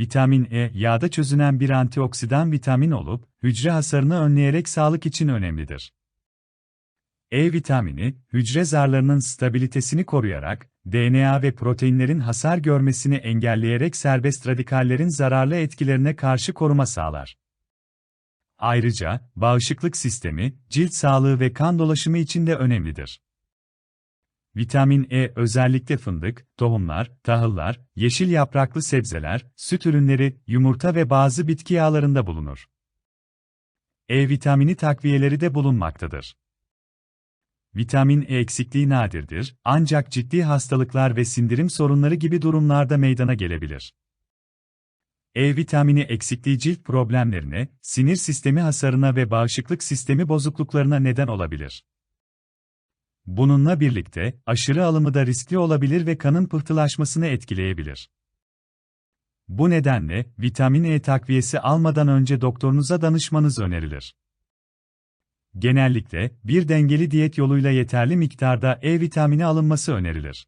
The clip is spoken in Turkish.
vitamin E, yağda çözünen bir antioksidan vitamin olup, hücre hasarını önleyerek sağlık için önemlidir. E vitamini, hücre zarlarının stabilitesini koruyarak, DNA ve proteinlerin hasar görmesini engelleyerek serbest radikallerin zararlı etkilerine karşı koruma sağlar. Ayrıca, bağışıklık sistemi, cilt sağlığı ve kan dolaşımı için de önemlidir. Vitamin E özellikle fındık, tohumlar, tahıllar, yeşil yapraklı sebzeler, süt ürünleri, yumurta ve bazı bitki yağlarında bulunur. E vitamini takviyeleri de bulunmaktadır. Vitamin E eksikliği nadirdir, ancak ciddi hastalıklar ve sindirim sorunları gibi durumlarda meydana gelebilir. E vitamini eksikliği cilt problemlerine, sinir sistemi hasarına ve bağışıklık sistemi bozukluklarına neden olabilir. Bununla birlikte, aşırı alımı da riskli olabilir ve kanın pıhtılaşmasını etkileyebilir. Bu nedenle, vitamin E takviyesi almadan önce doktorunuza danışmanız önerilir. Genellikle, bir dengeli diyet yoluyla yeterli miktarda E vitamini alınması önerilir.